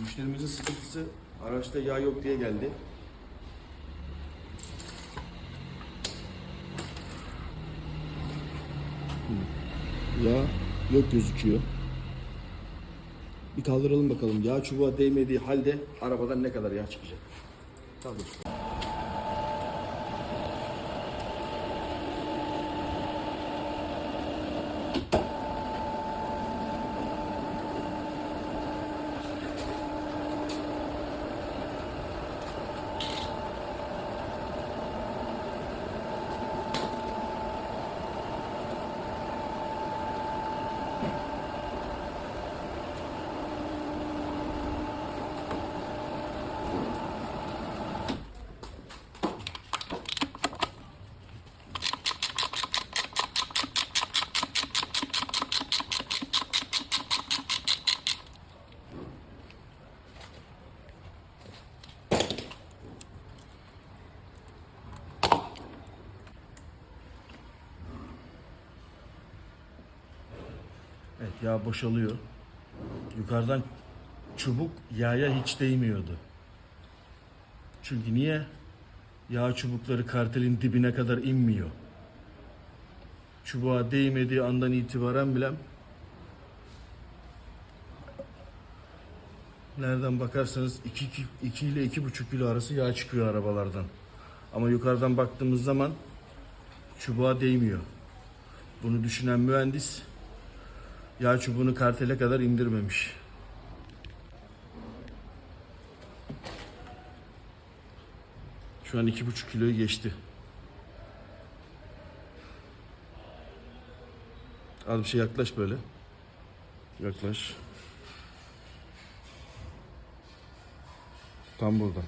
Müşterimizin sıkıntısı araçta yağ yok diye geldi. Yağ yok gözüküyor. Bir kaldıralım bakalım. Yağ çubuğa değmediği halde arabadan ne kadar yağ çıkacak? Kaldır. Evet yağ boşalıyor. Yukarıdan çubuk yağa hiç değmiyordu. Çünkü niye? Yağ çubukları kartelin dibine kadar inmiyor. Çubuğa değmediği andan itibaren bile nereden bakarsanız 2, 2 ile 2,5 kilo arası yağ çıkıyor arabalardan. Ama yukarıdan baktığımız zaman çubuğa değmiyor. Bunu düşünen mühendis yağ çubuğunu kartele kadar indirmemiş. Şu an iki buçuk kiloyu geçti. Az bir şey yaklaş böyle. Yaklaş. Tam burada.